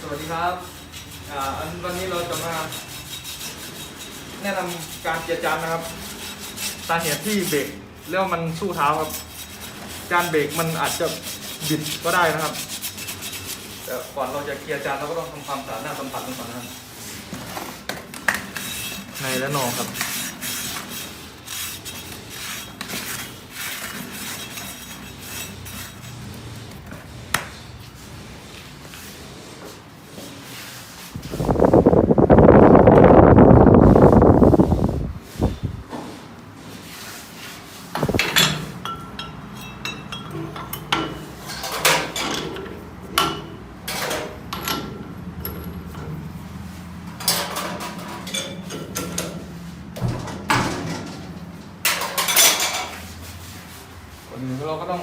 สวัสดีครับอ่าอันวันนี้เราจะมา แนะนำการเกียร์จานนะครับ สาเหตุที่เบรกแล้วมันสู้เท้าครับ การเบรกมันอาจจะบิดก็ได้นะครับ แต่ก่อนเราจะเกียร์จานเราก็ต้องทำความสะอาดหน้าสัมผัสมันก่อนนะครับในและนอกครับ คนเราก็ต้อง